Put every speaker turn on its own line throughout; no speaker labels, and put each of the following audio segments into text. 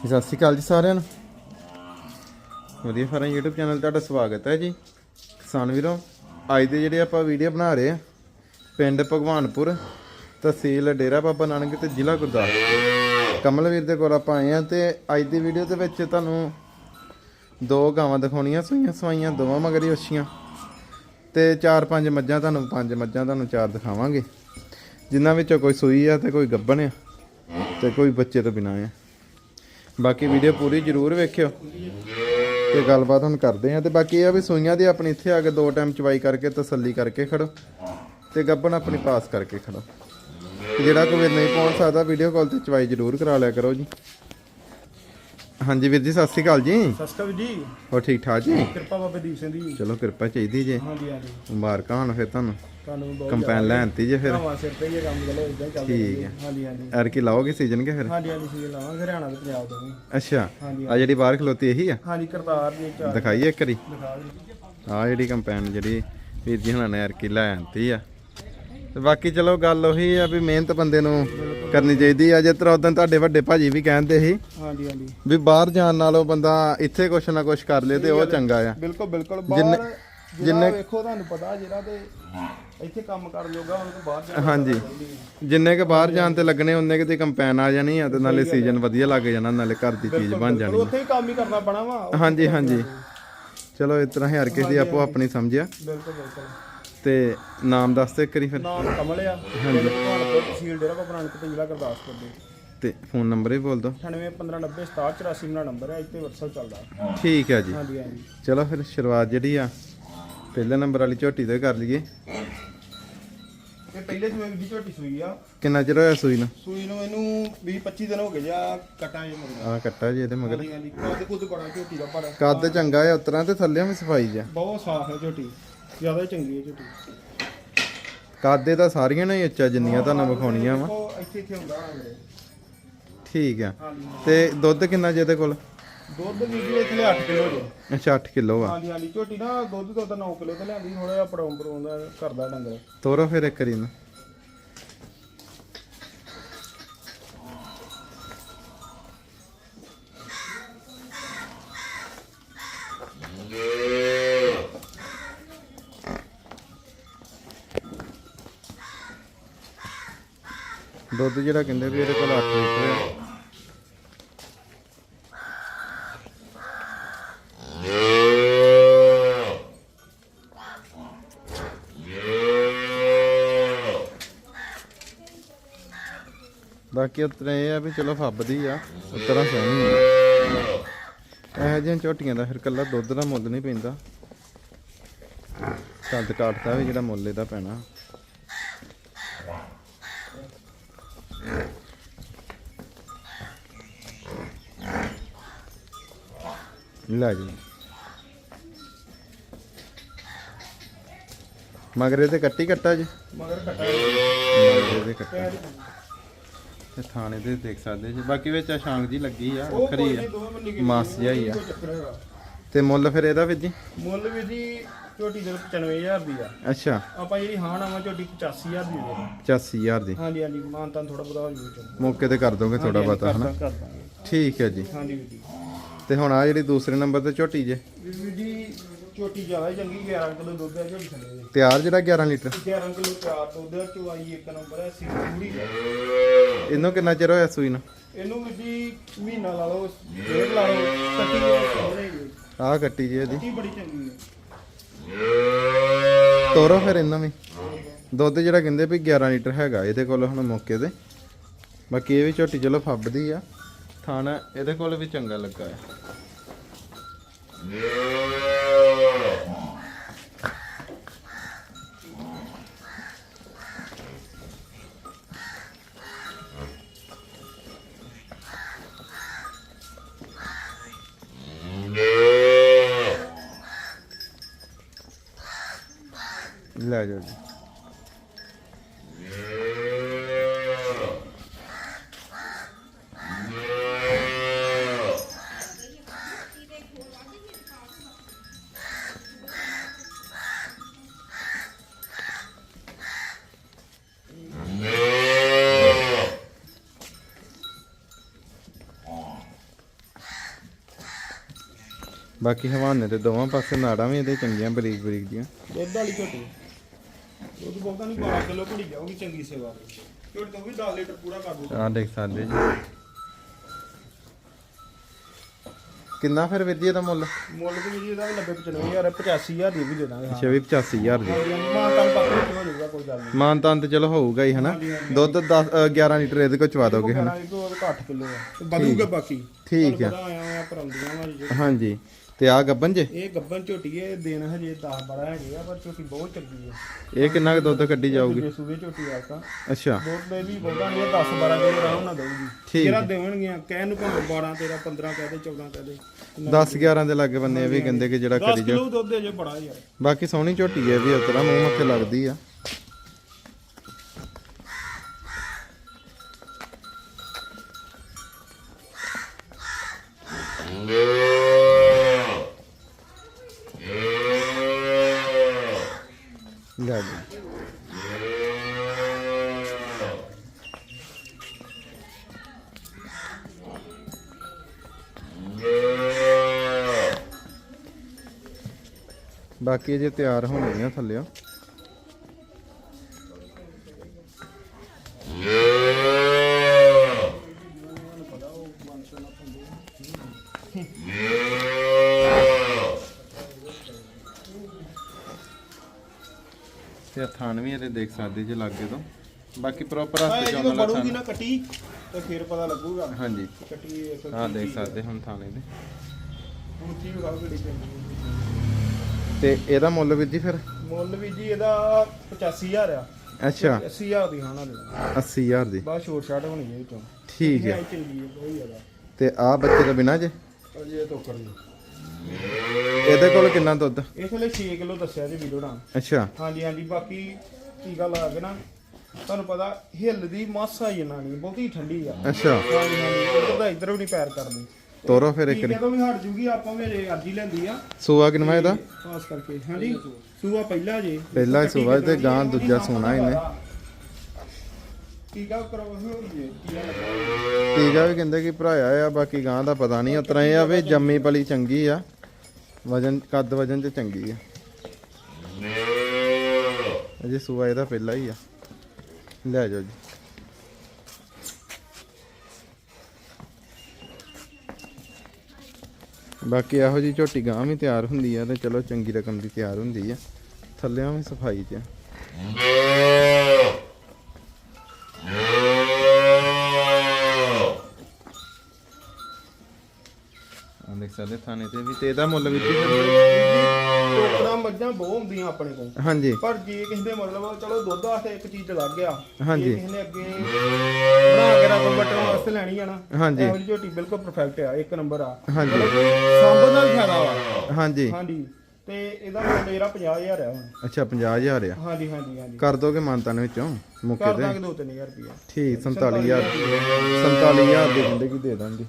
ਸਤਿ ਸ਼੍ਰੀ ਅਕਾਲ ਜੀ ਸਾਰਿਆਂ ਨੂੰ। ਵਧੀਆ ਫਾਰਮ YouTube ਚੈਨਲ ਤੁਹਾਡਾ ਸਵਾਗਤ ਹੈ ਜੀ। ਕਿਸਾਨ ਵੀਰੋ, ਅੱਜ ਦੇ ਜਿਹੜੇ ਆਪਾਂ ਵੀਡੀਓ ਬਣਾ ਰਹੇ ਆ, ਪਿੰਡ ਭਗਵਾਨਪੁਰ, ਤਹਿਸੀਲ ਡੇਰਾ ਬਾਬਾ ਨਾਨਕ ਤੇ ਜ਼ਿਲ੍ਹਾ ਗੁਰਦਾਸਪੁਰ। ਕਮਲਵੀਰ ਦੇ ਕੋਲ ਆਪਾਂ ਆਏ ਆ ਤੇ ਅੱਜ ਦੀ ਵੀਡੀਓ ਦੇ ਵਿੱਚ ਤੁਹਾਨੂੰ ਦੋ ਗਾਵਾਂ ਦਿਖਾਉਣੀਆਂ, ਸੂਈਆਂ ਸਵਾਈਆਂ, ਦੋਵਾਂ ਮਗਰੀ ਉੱਛੀਆਂ ਤੇ ਚਾਰ ਪੰਜ ਮੱਝਾਂ ਤੁਹਾਨੂੰ, ਪੰਜ ਮੱਝਾਂ ਤੁਹਾਨੂੰ ਚਾਰ ਦਿਖਾਵਾਂਗੇ। ਜਿਨ੍ਹਾਂ ਵਿੱਚੋਂ ਕੋਈ ਸੂਈ ਆ ਤੇ ਕੋਈ ਗੱਬਣ ਆ ਤੇ ਕੋਈ ਬੱਚੇ ਤੋਂ ਬਿਨਾਂ ਆ। ਬਾਕੀ ਵੀਡੀਓ ਪੂਰੀ ਜ਼ਰੂਰ ਵੇਖਿਓ ਤੇ ਗੱਲਬਾਤ ਹੁਣ ਕਰਦੇ ਆ ਤੇ ਬਾਕੀ ਇਹ ਆ ਵੀ ਸੂਈਆਂ ਦੀ ਆਪਣੀ ਇੱਥੇ ਆ ਕੇ ਦੋ ਟਾਈਮ ਚਵਾਈ ਕਰਕੇ, ਤਸੱਲੀ ਕਰਕੇ ਖੜੋ ਤੇ ਗੱਬਣ ਆਪਣੀ ਪਾਸ ਕਰਕੇ ਖੜੋ। ਤੇ ਜਿਹੜਾ ਕੋਈ ਨਹੀਂ ਪਹੁੰਚ ਸਕਦਾ ਵੀਡੀਓ ਕਾਲ ਤੇ ਚਵਾਈ ਜ਼ਰੂਰ ਕਰਾ ਲਿਆ ਕਰੋ ਜੀ। ਹਾਂਜੀ ਵੀਰ ਜੀ ਸਤਿ ਸ਼੍ਰੀ ਅਕਾਲ ਜੀ।
ਸਤਿ ਸ਼੍ਰੀ ਅਕਾਲ ਜੀ।
ਹੋਰ ਠੀਕ ਠਾਕ ਜੀ?
ਕਿਰਪਾ ਬਾਬਾ ਦੀਪ ਸਿੰਘ ਦੀ।
ਚਲੋ ਕਿਰਪਾ ਚਾਹੀਦੀ ਜੇ।
ਹਾਂਜੀ ਹਾਂਜੀ।
ਮੁਬਾਰਕਾਂ ਹੋਣ ਫਿਰ ਤੁਹਾਨੂੰ।
ਤੁਹਾਨੂੰ ਬਹੁਤ
ਕੰਪੈਨ ਲੈਣਤੀ ਜੇ ਫਿਰ।
ਨਵਾਂ ਸਿਰ ਤੇ ਇਹ ਕੰਮ ਚਲੋ ਇਦਾਂ ਹੀ ਚੱਲਦਾ
ਠੀਕ
ਰਹੇ।
ਹੈ।
ਹਾਂਜੀ ਹਾਂਜੀ।
ਐਰ ਕੀ ਲਾਓਗੇ ਸੀਜ਼ਨ ਕੇ ਫਿਰ?
ਹਾਂਜੀ ਹਾਂਜੀ ਸੀ ਲਾਵਾਂਗੇ ਹਰਿਆਣਾ ਤੇ ਪੰਜਾਬ ਤੋਂ ਵੀ।
ਅੱਛਾ।
ਹਾਂਜੀ
ਆ ਜਿਹੜੀ ਬਾਹਰ ਖਲੋਤੀ ਇਹੀ ਆ?
ਹਾਂਜੀ ਕਰਤਾਰ ਜੀ ਚਾਰ।
ਦਿਖਾਈਏ ਇੱਕ ਵਾਰੀ।
ਦਿਖਾ।
ਆ ਜਿਹੜੀ ਕੰਪੈਨ ਜਿਹੜੀ ਵੀਰ ਜੀ ਹੁਣਾਂ ਨੇ ਅਰਕੀ ਲੈ ਆਂਤੀ ਆ। ਤੇ ਬਾਕੀ ਚਲੋ ਗੱਲ ਉਹੀ ਆ ਵੀ ਮਿਹਨਤ ਬੰਦੇ ਨੂੰ ਕਰਨੀ ਚਾਹੀਦੀ ਆ। ਜੇ ਤਰ੍ਹਾਂ ਉਦੋਂ ਤੁਹਾਡੇ ਵੱਡੇ ਭਾਜੀ ਵੀ ਕਹਿੰਦੇ ਸੀ
ਹਾਂਜੀ ਹਾਂਜੀ।
ਵੀ ਬਾਹਰ ਜਾਣ ਨਾਲੋਂ ਬੰਦਾ ਇੱਥੇ ਕੁਛ ਨਾ ਕੁਛ ਕਰ ਲੇ ਤੇ ਉਹ ਚੰਗਾ ਆ।
ਬਿਲਕੁਲ ਬਿਲਕੁਲ।
ਜਿੰਨੇ-
ਬਾਹਰ
ਜਿੰਨੇ-
ਜਿੰਨੇ ਵੇਖੋ ਤੁਹਾਨੂੰ ਪਤਾ ਜਿਹੜਾ ਤੇ ਇੱਥੇ ਕੰਮ ਕਰ ਜੋਗਾ ਉਹਨੂੰ ਤੋਂ ਬਾਹਰ ਜਾਣਾ
ਹਾਂਜੀ। ਜਿੰਨੇ ਕ ਬਾਹਰ ਜਾਣ ਤੇ ਲੱਗਣੇ ਉਹਨੇ ਕਿ ਤੇ ਕੰਪੈਨ ਆ ਜਾਣੀ ਆ ਤੇ ਨਾਲੇ ਸੀਜ਼ਨ ਵਧੀਆ ਲੱਗ ਜਾਣਾ ਨਾਲੇ ਘਰ ਦੀ ਚੀਜ਼ ਬਣ ਜਾਣੀ
ਉੱਥੇ ਹੀ ਕੰਮ ਹੀ ਕਰਨਾ ਪੈਣਾ ਵਾ।
ਹਾਂਜੀ ਹਾਂਜੀ। ਚਲੋ ਇਸ ਤਰ੍ਹਾਂ ਹਰ ਕਿਸੇ ਦੀ ਆਪੋ ਆਪਣੀ ਸਮਝਿਆ
ਬਿਲਕੁਲ ਬਿਲਕੁਲ।
ਤੇ ਨਾਮ ਦੱਸ ਤੇ ਕਰੀ ਫਿਰ।
ਨਾਮ ਕਮਲ ਆ। ਹਾਂਜੀ। ਭਗਵਾਨਪੁਰ ਤਹਿਸੀਲ ਡੇਰਾ ਬਾਬਾ ਨਾਨਕ ਜ਼ਿਲ੍ਹਾ ਗੁਰਦਾਸਪੁਰ ਦੇ।
ਤੇ ਫੋਨ ਨੰਬਰ ਵੀ ਬੋਲ ਦਿਓ
9815906784 ਮੇਰਾ ਨੰਬਰ ਹੈ ਇੱਥੇ WhatsApp ਚੱਲਦਾ।
ਠੀਕ ਹੈ ਜੀ।
ਹਾਂਜੀ ਹਾਂਜੀ।
ਚਲੋ ਫਿਰ ਸ਼ੁਰੂਆਤ ਜਿਹੜੀ ਆ ਪਹਿਲੇ ਨੰਬਰ ਵਾਲੀ ਝੋਟੀ ਤੋਂ ਹੀ ਕਰ ਲਈਏ।
ਇਹ ਪਹਿਲੇ ਸੂਏ ਦੀ ਝੋਟੀ ਸੂਈ ਆ।
ਕਿੰਨਾ ਚਿਰ ਹੋਇਆ ਸੂਈ ਨੂੰ?
ਸੂਈ ਨੂੰ ਇਹਨੂੰ 20 25 ਦਿਨ ਹੋ ਗਏ ਜਾਂ ਕਟਾਂ ਜੇ ਮੁਰਗਾ
ਆ ਕੱਟਾ ਜੀ ਇਹਦੇ ਮਗਰ
ਕੱਦ ਕੁੱਦ ਬੜਾ ਝੋਟੀ ਦਾ ਪਰ।
ਕੱਦ ਚੰਗਾ ਹੈ ਉਤਰਾਂ ਤੇ ਥੱਲੇ ਵੀ ਸਫ਼ਾਈ ਜਾ
ਬਹੁਤ ਸਾਫ਼ ਹੈ ਝੋਟੀ। ਜ਼ਿਆਦਾ ਹੀ ਚੰਗੀ ਹੈ ਝੋਟੀ
ਕਾਦੇ ਤਾਂ ਸਾਰੀਆਂ ਨੇ ਉੱਚਾ ਜਿੰਨੀਆਂ ਤੁਹਾਨੂੰ ਵਿਖਾਉਣੀਆਂ ਵਾ।
ਉਹ ਇੱਥੇ ਇੱਥੇ ਹੁੰਦਾ ਹੋਣਾ ਮੇਰੇ
ਠੀਕ ਆ।
ਹਾਂਜੀ।
ਤੇ ਦੁੱਧ ਕਿੰਨਾ ਜੇ ਇਹਦੇ ਕੋਲ?
ਦੁੱਧ ਵੀ ਜੀ ਇੱਥੇ 8 ਕਿਲੋ ਜੇ।
ਅੱਛਾ 8 ਕਿਲੋ ਆ।
ਹਾਂਜੀ ਹਾਂਜੀ ਝੋਟੀ ਨਾ ਦੁੱਧ ਤੋਂ ਤਾਂ 9 ਕਿਲੋ ਤੇ ਲਿਆਂਦੀ ਥੋੜਾ ਜਿਹਾ ਪੜਾਉਂ ਪੜਾਉਂ ਦਾ ਕਰਦਾ ਡੰਗਰ।
ਤੋਰੋ ਫਿਰ ਇੱਕ ਵਾਰੀ ਦੁੱਧ ਜਿਹੜਾ ਕਹਿੰਦੇ ਵੀ ਇਹਦੇ ਕੋਲ 8 ਲੀਟਰ ਆ। ਬਾਕੀ ਉਤਰੇ ਇਹ ਆ ਵੀ ਚਲੋ ਫੱਬਦੀ ਆ ਉਤਰਾ ਸੋਹਣੀ ਆ। ਇਹੋ ਜਿਹੀਆਂ ਝੋਟੀਆਂ ਦਾ ਫਿਰ ਕੱਲਾ ਦੁੱਧ ਦਾ ਮੁੱਲ ਨਹੀਂ ਪੈਂਦਾ। ਕੱਦ ਕਾਟਦਾ ਵੀ ਜਿਹੜਾ ਮੁੱਲ ਇਹਦਾ ਪੈਣਾ। ਲੈ ਜੀ। ਮਗਰ ਇਹਦੇ ਕੱਟੀ ਕੱਟਾ ਜੀ।
ਮਗਰ ਕਟਾ।
ਮਗਰ ਇਹਦੇ ਕੱਟਾ। ਤੇ ਥਾਣੇ ਤੇ ਦੇਖ ਸਕਦੇ ਜੀ। ਬਾਕੀ ਵਿੱਚ ਆ ਸ਼ਾਂਗ ਜੀ ਲੱਗੀ ਆ ਵੱਖਰੀ ਆ। ਮਾਸ ਜਿਹਾ ਹੀ ਆ। ਤੇ ਮੁੱਲ ਫਿਰ ਇਹਦਾ ਵੀ ਜੀ?
ਮੁੱਲ ਵੀ ਜੀ ਝੋਟੀ ਦੇ 95000 ਦੀ ਆ।
ਅੱਛਾ।
ਆਪਾਂ ਜਿਹੜੀ ਹਾਣ ਆਵਾਂ ਝੋਟੀ 85000 ਦੀ ਦੇ ਦਾਂਗੇ।
85000 ਦੀ।
ਹਾਂਜੀ ਹਾਂਜੀ ਮਾਨਤਾਨ ਥੋੜਾ ਬਹੁਤਾ ਹੋ
ਮੌਕੇ ਤੇ ਕਰ ਦੋਗੇ ਥੋੜਾ ਬਹੁਤਾ ਹਨਾ? ਠੀਕ ਹੈ ਜੀ।
ਹਾਂਜੀ ਵੀਰ ਜੀ।
ਤੇ ਹੁਣ ਆ ਜਿਹੜੀ ਦੂਸਰੇ ਨੰਬਰ ਤੇ ਝੋਟੀ ਜੇ।
ਵੀਰ ਜੀ ਝੋਟੀ ਜ਼ਿਆਦਾ ਚੰਗੀ 11 ਕਿਲੋ ਦੁੱਧ ਹੈ ਝੋਟੀ ਥੱਲੇ
ਤਿਆਰ ਜਿਹੜਾ 11 ਲੀਟਰ?
11 ਕਿਲੋ ਚਾਰ ਦੁੱਧ ਹੈ ਚੁਆਈ ਇੱਕ ਨੰਬਰ ਹੈ ਸੀ ਪੂਰੀ।
ਇਹਨੂੰ ਕਿੰਨਾ ਚਿਰ ਹੋਇਆ ਸੂਈ ਨੂੰ?
ਇਹਨੂੰ ਵੀਰ ਜੀ ਮਹੀਨਾ ਲਾ ਲਓ ਡੇਢ ਲਾ ਲਓ ਕੱਟੀ
ਕੱਟੀ ਜੀ ਇਹਦੀ।
ਕੱਟੀ ਬੜੀ ਚੰਗੀ ਹੈ
ਤੋਰੋ ਫਿਰ ਇਹਨਾਂ ਵੀ। ਦੁੱਧ ਜਿਹੜਾ ਕਹਿੰਦੇ ਵੀ 11 ਲੀਟਰ ਹੈਗਾ ਇਹਦੇ ਕੋਲ ਹੁਣ ਮੌਕੇ ਤੇ। ਬਾਕੀ ਇਹ ਵੀ ਝੋਟੀ ਚਲੋ ਫੱਬਦੀ ਆ। ਥਾਣਾ ਇਹਦੇ ਕੋਲ ਵੀ ਚੰਗਾ ਲੱਗਾ ਹੈ। ਲੈ ਜਾਓ ਜੀ। ਬਾਕੀ ਹਵਾਨੇ ਤੇ ਦੋਵਾਂ ਪਾਸੇ ਨਾੜਾਂ ਵੀ ਇਹਦੇ ਚੰਗੀਆਂ ਬਰੀਕ ਬਰੀਕ ਦੀਆਂ।
ਦੁੱਧ ਵਾਲੀ ਝੋਟੀ ਦੁੱਧ ਬਹੁਤਾ ਨਹੀਂ 12 ਕਿਲੋ ਘੜੀ ਜਾਊਗੀ ਚੰਗੀ ਸੇਵਾ ਝੋਟੀ ਤੋਂ ਵੀ 10 ਲੀਟਰ ਪੂਰਾ ਕਰ ਦੂ।
ਆਹ ਦੇਖ ਸਕਦੇ ਜੀ। ਕਿੰਨਾ ਫਿਰ ਵੀਰ ਜੀ ਇਹਦਾ ਮੁੱਲ?
ਮੁੱਲ ਤੇ ਵੀ ਜੀ ਇਹਦਾ ਵੀ 90 95000 85000 ਦੀ ਵੀ ਦੇ ਦਾਂਗੇ। ਹਾਂ
ਅੱਛਾ ਵੀ 85000 ਦੀ।
ਮਾਂ ਤਾਂ ਬਾਕੀ ਹੋ ਜਾਊਗਾ ਕੋਈ ਗੱਲ ਨਹੀਂ।
ਮਾਨ ਤਾਨ ਤੇ ਚਲੋ ਹੋਊਗਾ ਹੀ ਹਨਾ? ਦੁੱਧ 10 11 ਲੀਟਰ ਇਹਦੇ ਕੋਲ ਚਵਾ ਦੋਗੇ ਹਨਾ?
ਇਹ ਤੋਂ ਘੱਟ ਕਿਲੋ ਆ। ਤੇ ਵਧੂਗਾ ਬਾਕੀ।
ਠੀਕ ਆ।
ਆ ਜੀ।
ਹਾਂਜੀ। ਤੇ ਆ ਗੱਬਨ ਜੇ?
ਇਹ ਗੱਬਨ ਝੋਟੀ ਹੈ ਦਿਨ ਹਜੇ 10 12 ਹੈਗੇ ਆ ਪਰ ਝੋਟੀ ਬਹੁਤ ਚੰਗੀ ਹੈ।
ਇਹ ਕਿੰਨਾ ਕੁ ਦੁੱਧ ਕੱਢੀ ਜਾਊਗੀ?
ਜੇ ਸੂਬੇ ਝੋਟੀ ਆ ਤਾਂ।
ਅੱਛਾ।
ਦੁੱਧ ਦੇ ਵੀ ਬਹੁਤਾ ਨਹੀਂ 10 12 ਕਿਲੋ ਆਰਾਮ ਨਾਲ ਦਊਗੀ।
ਠੀਕ।
ਜਿਹੜਾ ਦੇਵਣਗੀਆਂ ਕਹਿਣ ਨੂੰ ਭਾਵੇਂ 12 13 15 ਕਹਦੇ 14 ਕਹਦੇ
10 11 ਦੇ ਲਾਗੇ ਬੰਨੇ ਇਹ ਵੀ ਕਹਿੰਦੇ ਕਿ ਜਿਹੜਾ
10
ਕਰੀ ਜਾ
ਕਿਲੋ ਦੁੱਧ ਦੇ ਜੇ ਬੜਾ ਯਾਰ।
ਬਾਕੀ ਸੋਹਣੀ ਝੋਟੀ ਹੈ ਵੀ ਉਤਰਾ ਮੂੰਹ ਮੱਥੇ ਲੱਗਦੀ ਆ ਲੈ ਜੀ ਬਾਕੀ ਜੇ ਤਿਆਰ ਹੋਣਗੀਆਂ ਥੱਲਿਓ ਤੇ ਥਣ ਵੀ ਇਹਦੇ ਦੇਖ ਸਕਦੇ ਜੇ ਲਾਗੇ ਤੋਂ। ਬਾਕੀ ਪ੍ਰੋਪਰ ਹੱਥ ਵਾਲਾ
ਬੜੂਗੀ
ਥਣ
ਨਾ ਕੱਟੀ ਤੇ ਫਿਰ ਪਤਾ ਲੱਗੂਗਾ।
ਹਾਂਜੀ।
ਕੱਟੀ
ਆਹ ਦੇਖ ਸਕਦੇ ਹੁਣ ਥਾਣੇ ਦੇ।
ਉੱਚੀ ਵਿਖਾਓ ਕਿਹੜੀ ਚੰਗੀ
ਤੇ ਇਹਦਾ ਮੁੱਲ ਵੀਰ ਜੀ ਫਿਰ?
ਮੁੱਲ ਵੀ ਜੀ ਇਹਦਾ 85000 ਆ।
ਅੱਛਾ।
80000 ਦੀ ਖਾਣਾ ਦੇਣਾ
80000 ਦੀ।
ਬਾਅਦ ਛੋਟ ਛਾਟ ਹੋਣੀ ਹੈ ਵਿੱਚੋਂ
ਠੀਕ ਹੈ।
ਹੈ ਚੰਗੀ ਹੈ ਬਹੁਤ ਜ਼ਿਆਦਾ।
ਤੇ ਆ ਬੱਚੇ ਤੋਂ ਬਿਨਾ ਜੇ?
ਅਜੇ ਤੋਕਰ ਦੀ
ਇਹਦੇ ਕੋਲ ਕਿੰਨਾ ਦੁੱਧ?
ਇਸ ਵੇਲੇ 6 ਕਿਲੋ ਦੱਸਿਆ ਜੀ ਵੀਡੀਓ ਨਾਲ।
ਅੱਛਾ।
ਹਾਂਜੀ ਹਾਂਜੀ ਬਾਕੀ ਟੀਕਾ ਲਾ ਕੇ ਨਾ ਤੁਹਾਨੂੰ ਪਤਾ ਹਿੱਲਦੀ ਮਾਸਾ ਹੀ ਨਾ ਨਹੀਂ ਬਹੁਤੀ ਠੰਡੀ ਆ।
ਅੱਛਾ।
ਹਾਂਜੀ ਹਾਂਜੀ ਦਾ ਇੱਧਰ ਵੀ ਨਹੀਂ ਪੈਰ ਕਰਦੀ।
ਤੋਰੋ ਫਿਰ ਇੱਕ
ਤੋਂ ਵੀ ਹਟ ਜੂਗੀ ਆਪਾਂ ਅਜੇ ਅਰਜੀ ਲੈਂਦੀ ਆ।
ਸੂਆ ਕਿੰਨਾ ਇਹਦਾ?
ਖਾਸ ਕਰਕੇ ਹਾਂਜੀ ਸੂਆ ਪਹਿਲਾ ਜੇ।
ਪਹਿਲਾ ਸੂਆ ਤੇ ਗਾਂ ਦੂਜਾ ਸੂਣਾ ਇਹਨੇ।
ਟੀਕਾ ਕਰੋ ਹੋ ਜੇ ਟੀਕਾ ਲਗਾਓ
ਟੀਕਾ ਵੀ ਕਹਿੰਦੇ ਕਿ ਭਰਾਇਆ ਆ ਬਾਕੀ ਗਾਂ ਦਾ ਪਤਾ ਨਹੀਂ ਉਤਰਾ ਇਹ ਆ ਵੀ ਜੰਮੀ ਪਲੀ ਚੰਗੀ ਆ। ਵਜਨ ਕੱਦ ਵਜਨ ਤੇ ਚੰਗੀ ਆ। ਅਜੇ ਸੂਆ ਇਹਦਾ ਪਹਿਲਾ ਹੀ ਆ। ਲੈ ਜਾਓ ਜੀ। ਬਾਕੀ ਇਹੋ ਜੀ ਝੋਟੀ ਗਾਂ ਵੀ ਤਿਆਰ ਹੁੰਦੀ ਆ ਤੇ ਚਲੋ ਚੰਗੀ ਰਕਮ ਦੀ ਤਿਆਰ ਹੁੰਦੀ ਆ। ਥੱਲਿਆਂ ਵੀ ਸਫ਼ਾਈ ਤੇ ਆ। ਦੇਖ ਸਕਦੇ ਥਾਣੇ ਤੇ ਵੀ ਤੇ ਇਹਦਾ ਮੁੱਲ ਵੀ?
ਟੋਕਰਾ ਮੱਝਾਂ ਬਹੁਤ ਹੁੰਦੀਆਂ ਆਪਣੇ ਕੋਲ।
ਹਾਂਜੀ।
ਪਰ ਜੇ ਕਿਸੇ ਦੇ ਮਤਲਬ ਚਲੋ ਦੁੱਧ ਵਾਸਤੇ ਇੱਕ ਚੀਜ਼ ਲੱਗ ਗਿਆ।
ਹਾਂਜੀ।
ਕਿਸੇ ਨੇ ਅੱਗੇ ਵਾਸਤੇ ਲੈਣੀ ਆ ਨਾ
ਹਾਂਜੀ।
ਇਹੋ ਜਿਹੀ ਝੋਟੀ ਬਿਲਕੁਲ ਪਰਫੈਕਟ ਆ ਇੱਕ ਨੰਬਰ ਆ।
ਹਾਂਜੀ।
ਸੰਭਲ ਦਾ ਵੀ ਫਾਇਦਾ ਵਾ।
ਹਾਂਜੀ।
ਹਾਂਜੀ। ਤੇ ਇਹਦਾ ਮੁੱਲ ਜਿਹੜਾ 50000 ਆ ਹੁਣ।
ਅੱਛਾ 50000 ਆ।
ਹਾਂਜੀ ਹਾਂਜੀ ਹਾਂਜੀ।
ਕਰ ਦੋਗੇ ਮਾਨਤਾਨ ਵਿੱਚੋਂ? ਮੁੱਕੇ
ਕਰ
ਤੇ?
ਦਾਂਗੇ 2-3000 ਰੁਪਇਆ
ਠੀਕ 47000 47000 ਦੇ ਦਿੰਦੇ ਕੀ ਦੇ ਦਾਂਗੇ।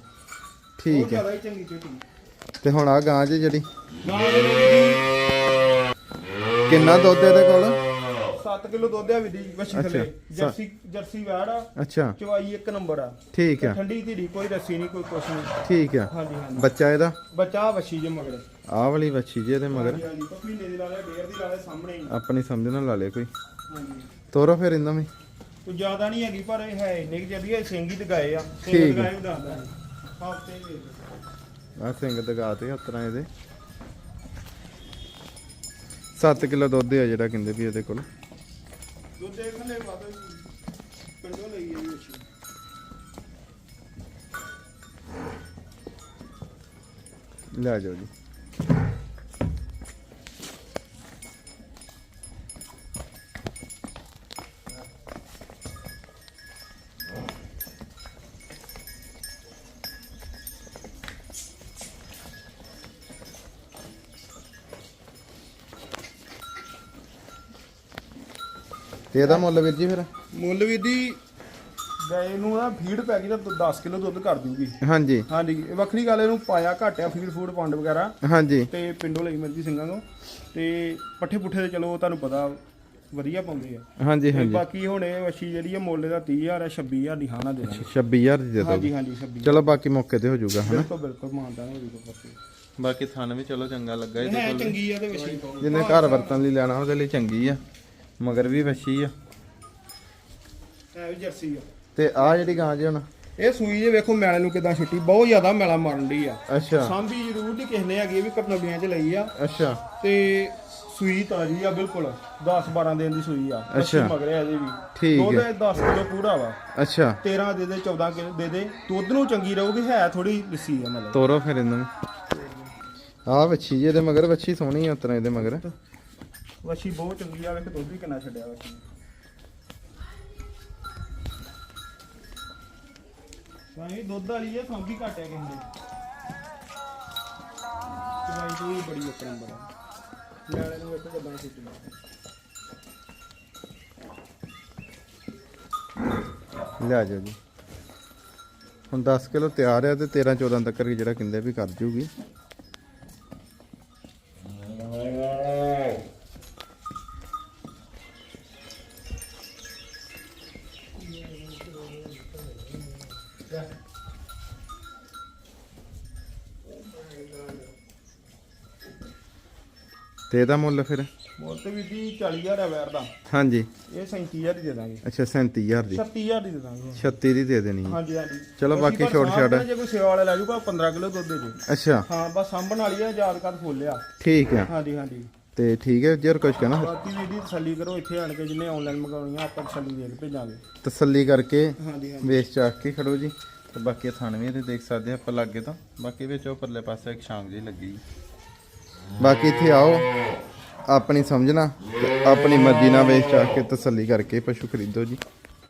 ਠੀਕ ਹੈ।
ਚੰਗੀ ਝੋਟੀ।
ਤੇ ਹੁਣ ਆ ਗਾਂ ਜੇ ਜਿਹੜੀ?
ਗਾਂ ਦੇ ਵਿੱਚ
ਕਿੰਨਾ ਦੁੱਧ ਇਹਦੇ ਕੋਲ?
7 ਕਿਲੋ ਦੁੱਧ ਆ ਵਿਦੀ ਵਛੀ
ਅੱਛਾ,
ਥੱਲੇ
ਸੱਤ।
ਜਰਸੀ ਜਰਸੀ ਵੈੜ ਆ
ਅੱਛਾ।
ਚਵਾਈ ਇੱਕ ਨੰਬਰ ਆ।
ਠੀਕ ਆ।
ਠੰਡੀ ਧੀਰੀ ਕੋਈ ਰੱਸੀ ਨਹੀਂ ਕੋਈ ਕੁਛ ਨਹੀਂ।
ਠੀਕ ਆ।
ਹਾਂਜੀ ਹਾਂਜੀ।
ਬੱਚਾ ਇਹਦਾ?
ਬੱਚਾ ਵਛੀ ਜੇ ਮਗਰ।
ਆਹ ਵਾਲੀ ਵੱਛੀ ਜੇ ਇਹਦੇ ਮਗਰ।
ਹਾਂਜੀ ਹਾਂਜੀ। ਕੋਈ ਮਹੀਨੇ ਦੀ ਲਾ ਲੈ ਡੇਢ ਦੀ ਲਾ ਲੈ ਸਾਹਮਣੇ ਹੀ।
ਆਪਣੀ ਸਮਝ ਨਾਲ ਲਾ ਲੇ ਕੋਈ।
ਹਾਂਜੀ।
ਤੋਰੋ ਫਿਰ ਇਹਨਾਂ ਵੀ
ਕੋਈ ਜ਼ਿਆਦਾ ਨਹੀਂ ਹੈਗੀ ਪਰ ਇਹ ਹੈ ਇੰਨੇ ਕਿ ਜਦੀ ਇਹ ਸਿੰਘ ਹੀ ਦਗਾਏ ਆ। ਸਿੰਘ
ਠੀਕ ਹੈ।
ਦਗਾਏ ਵੀ ਦੱਸਦਾ ਹਫ਼ਤੇ ਹੀ
ਆ ਸਿੰਘ ਦਗਾ ਤੇ ਉਤਰਾ ਇਹਦੇ। 7 ਕਿਲੋ ਦੁੱਧ ਆ ਜਿਹੜਾ ਕਹਿੰਦੇ ਵੀ ਇਹਦੇ ਕੋਲ।
ਦੁੱਧ ਦੇ ਖੰਡੇ ਪਿੰਡੋਂ ਲਈ ਆਈ ਵਛੀ
ਲੈ ਜਾਓ ਜੀ। ਤੇ ਇਹਦਾ ਮੁੱਲ ਵੀਰ ਜੀ ਫਿਰ?
ਮੁੱਲ ਵੀ ਦੀ ਗਾਏ ਨੂੰ ਨਾ ਫੀਡ ਪੈ ਗਈ ਤਾਂ 10 ਕਿਲੋ ਦੁੱਧ ਕਰ ਦੂਗੀ।
ਹਾਂਜੀ।
ਹਾਂਜੀ ਇਹ ਵੱਖਰੀ ਗੱਲ ਇਹਨੂੰ ਪਾਇਆ ਘਟਿਆ ਫੀਡ ਫੂਡ ਪੰਡ ਵਗੈਰਾ।
ਹਾਂਜੀ।
ਤੇ ਪਿੰਡੋਂ ਲਈ ਮਿਲਦੀ ਸਿੰਘਾਂ ਤੋਂ। ਤੇ ਪੱਠੇ ਪੁੱਠੇ ਤੇ ਚਲੋ ਤੁਹਾਨੂੰ ਪਤਾ ਵਧੀਆ ਪਾਉਂਦੇ ਆ।
ਹਾਂਜੀ
ਤੇ
ਹਾਂਜੀ।
ਬਾਕੀ ਹੁਣ ਇਹ ਵਛੀ ਜਿਹੜੀ ਆ ਮੁੱਲ ਦਾ 30000 ਆ 26000 ਦੀ ਖਾਣਾ ਦੇਣਾ
26000 ਦੀ ਦੇ ਦੋ
ਹਾਂਜੀ ਹਾਂਜੀ 26
ਚਲੋ ਬਾਕੀ ਮੌਕੇ ਤੇ ਹੋ ਜਾਊਗਾ ਹਨਾ?
ਬਿਲਕੁਲ ਬਿਲਕੁਲ ਮਾਨਤਾ ਹੋ ਜੂਗਾ ਪੱਕੇ
ਬਾਕੀ ਥਣ ਵੀ ਚਲੋ ਚੰਗਾ ਲੱਗਾ
ਇਹ
ਇਹਦੇ ਕੋਲ
ਚੰਗੀ ਆ ਤੇ ਵਸ਼ੀ
ਜਿਹਨੇ ਘਰ ਵਰਤਣ ਲਈ ਲੈਣਾ ਉਹਦੇ ਲਈ ਚੰਗੀ ਆ। ਮਗਰ ਵੀ ਵੱਛੀ ਆ।
ਹੈ ਵੀ ਜਰਸੀ ਆ।
ਤੇ ਆ ਜਿਹੜੀ ਗਾਂ ਜੀ ਹੁਣ?
ਇਹ ਸੂਈ ਜੇ ਵੇਖੋ ਮੈਲੇ ਨੂੰ ਕਿਦਾਂ ਛਿੱਟੀ ਬਹੁਤ ਜ਼ਿਆਦਾ ਮੈਲਾ ਮਾਰਨ ਦੀ ਆ।
ਅੱਛਾ।
ਸਾਂਭੀ ਜ਼ਰੂਰ ਨਹੀਂ ਕਿਸੇ ਨੇ ਹੈਗੀ ਇਹ ਵੀ ਕਪਨਬੀਆਂ ਚ ਲਈ ਆ।
ਅੱਛਾ।
ਤੇ ਸੂਈ ਤਾਜੀ ਆ ਬਿਲਕੁਲ। 10 12 ਦਿਨ ਦੀ ਸੂਈ ਆ।
ਅੱਛਾ।
ਮਗਰੇ ਅਜੇ ਵੀ।
ਠੀਕ ਹੈ।
10 ਕਿਲੋ ਪੂਰਾ ਵਾ।
ਅੱਛਾ।
13 ਦੇ ਦੇ 14 ਕਿਲੋ ਦੇ ਦੇ। ਦੁੱਧ ਨੂੰ ਚੰਗੀ ਰਹੂਗੀ ਹੈ ਥੋੜੀ ਲਿੱਸੀ ਆ ਮਤਲਬ।
ਤੋਰੋ ਫਿਰ ਇਹਨੂੰ ਆ ਵੱਛੀ ਜੀ ਇਹਦੇ ਮਗਰ ਵੱਛੀ ਸੋਹਣੀ ਆ ਉਤਰਾ ਇਹਦੇ ਮਗਰ।
ਵਸ਼ੀ ਬਹੁਤ ਚੰਗੀ ਆ ਵੇਖ ਦੁੱਧ ਵੀ ਕਿੰਨਾ ਛੱਡਿਆ ਵਸ਼ੀ। ਸਾਈ ਦੁੱਧ ਵਾਲੀ ਆ ਸੰਭੀ ਘਟਿਆ ਦੇ। ਚਵਾਈ ਤੋਂ ਵੀ ਬੜੀ ਇੱਕ ਨੰਬਰ ਆ ਨਾਲੇ ਨੂੰ ਵੇਖੋ ਕਿਦਾਂ ਸੁੱਟਣਾ
ਲਿਆ ਜਾਓ ਜੀ। ਹੁਣ 10 ਕਿਲੋ ਤਿਆਰ ਆ ਤੇ 13 14 ਤੱਕ ਜਿਹੜਾ ਕਹਿੰਦੇ ਵੀ ਕਰ ਜੂਗੀ। ਤੇ ਇਹਦਾ ਮੁੱਲ ਫਿਰ?
ਮੁੱਲ ਤੇ ਵੀ ਦੀ 40000 ਆ ਵੈਰ ਦਾ।
ਹਾਂਜੀ।
ਇਹ 37000 ਦੀ ਦੇ ਦਾਂਗੇ।
ਅੱਛਾ 37000 ਦੀ।
36000 ਦੀ ਦੇ ਦਾਂਗੇ।
36 ਦੀ ਦੇ ਦੇਣੀ ਹੈ।
ਹਾਂਜੀ ਹਾਂਜੀ।
ਚਲੋ ਬਾਕੀ ਛੋਟ ਛਾਟ।
ਜੇ ਕੋਈ ਸੇਵਾ ਵਾਲਾ ਲੈ ਜੂਗਾ 15 ਕਿਲੋ ਦੁੱਧ ਦੇ ਦੇ
ਅੱਛਾ।
ਹਾਂ ਬਸ ਸਾਂਭਣ ਵਾਲੀ ਆ ਯਾਦ ਕਰ ਫੋਲਿਆ
ਠੀਕ ਆ।
ਹਾਂਜੀ ਹਾਂਜੀ।
ਤੇ ਠੀਕ ਹੈ ਜਰ ਕੁਝ ਕਹਿਣਾ?
ਬਾਕੀ ਵੀ ਦੀ ਤਸੱਲੀ ਕਰੋ ਇੱਥੇ ਆਣ ਕੇ ਜਿਹਨੇ ਆਨਲਾਈਨ ਮੰਗਾਉਣੀਆਂ ਆਪਾਂ ਤਸੱਲੀ ਦੇ ਕੇ ਭੇਜਾਂਗੇ।
ਤਸੱਲੀ ਕਰਕੇ
ਹਾਂਜੀ ਹਾਂਜੀ।
ਚਾਕ ਕੇ ਖੜੋ ਜੀ। ਤੇ ਬਾਕੀ ਥਾਣਵੇਂ ਤੇ ਦੇਖ ਸਕਦੇ ਆ ਆਪਾਂ ਲੱਗੇ ਤਾਂ। ਬਾਕੀ ਵਿੱਚ ਉਹ ਪਰਲੇ ਪਾਸੇ ਇੱਕ ਸ਼ਾਂਗ ਜੀ ਲੱਗੀ। ਬਾਕੀ ਇੱਥੇ ਆਓ ਆਪਣੀ ਸਮਝਣਾ ਤੇ ਆਪਣੀ ਮਰਜ਼ੀ ਨਾਲ ਵੇਚ ਚਾਕ ਕੇ ਤਸੱਲੀ ਕਰਕੇ ਪਸ਼ੂ ਖਰੀਦੋ ਜੀ।